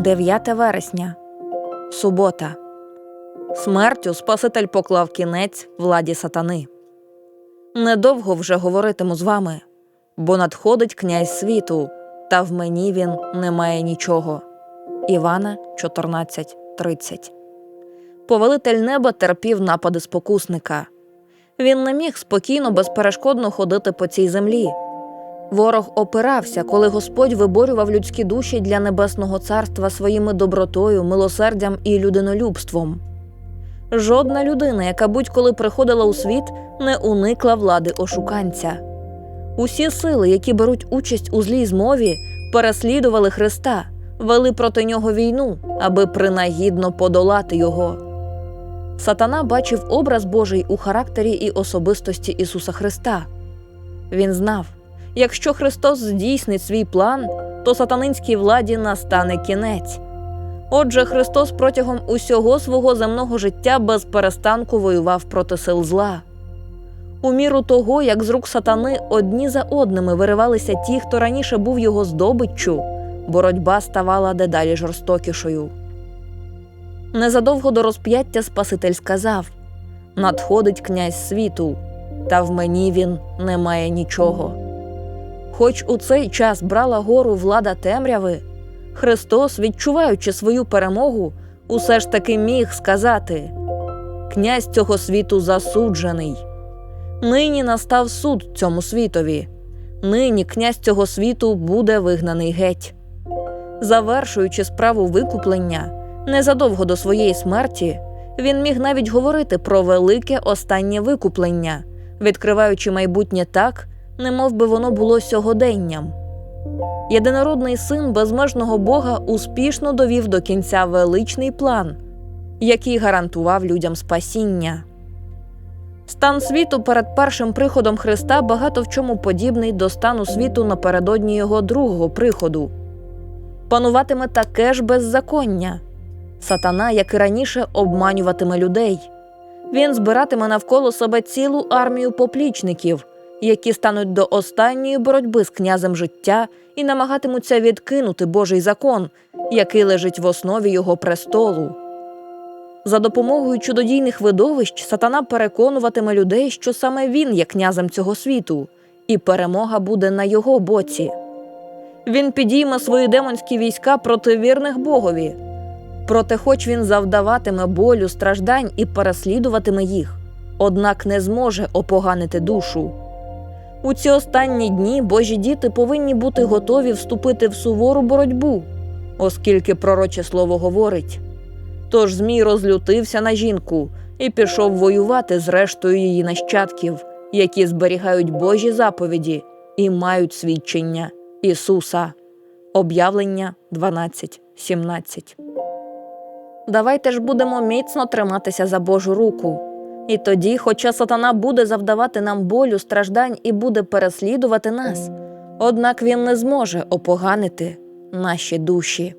9 вересня. Субота. Смертю Спаситель поклав кінець владі сатани. Недовго вже говоритиму з вами, бо надходить князь світу, та в мені він не має нічого. Івана 14.30 Повелитель неба терпів напади спокусника. Він не міг спокійно, безперешкодно ходити по цій землі. Ворог опирався, коли Господь виборював людські душі для небесного царства своїми добротою, милосердям і людинолюбством. Жодна людина, яка будь-коли приходила у світ, не уникла влади ошуканця. Усі сили, які беруть участь у злій змові, переслідували Христа, вели проти нього війну, аби принагідно подолати його. Сатана бачив образ Божий у характері і особистості Ісуса Христа. Він знав, якщо Христос здійснить свій план, то сатанинській владі настане кінець. Отже, Христос протягом усього свого земного життя без перестанку воював проти сил зла. У міру того, як з рук сатани одні за одними виривалися ті, хто раніше був його здобиччю, боротьба ставала дедалі жорстокішою. Незадовго до розп'яття Спаситель сказав Надходить князь світу, та в мені він не має нічого. Хоч у цей час брала гору влада темряви, Христос, відчуваючи свою перемогу, усе ж таки міг сказати Князь цього світу засуджений. Нині настав суд цьому світові. Нині князь цього світу буде вигнаний геть. Завершуючи справу викуплення, незадовго до своєї смерті, він міг навіть говорити про велике останнє викуплення, відкриваючи майбутнє так, немов би воно було сьогоденням. Єдинородний син безмежного Бога успішно довів до кінця величний план, який гарантував людям спасіння. Стан світу перед першим приходом Христа багато в чому подібний до стану світу напередодні його другого приходу. Пануватиме таке ж беззаконня. Сатана, як і раніше, обманюватиме людей. Він збиратиме навколо себе цілу армію поплічників, які стануть до останньої боротьби з князем життя і намагатимуться відкинути Божий закон, який лежить в основі його престолу. За допомогою чудодійних видовищ сатана переконуватиме людей, що саме він є князем цього світу, і перемога буде на його боці. Він підійме свої демонські війська проти вірних Богові. Проте, хоч він завдаватиме болю, страждань і переслідуватиме їх, однак не зможе опоганити душу. У ці останні дні Божі діти повинні бути готові вступити в сувору боротьбу, оскільки пророче слово говорить. Тож Змій розлютився на жінку і пішов воювати з рештою її нащадків, які зберігають Божі заповіді і мають свідчення Ісуса. Об'явлення 12.17 Давайте ж будемо міцно триматися за Божу руку. І тоді, хоча сатана буде завдавати нам болю, страждань і буде переслідувати нас, однак він не зможе опоганити наші душі.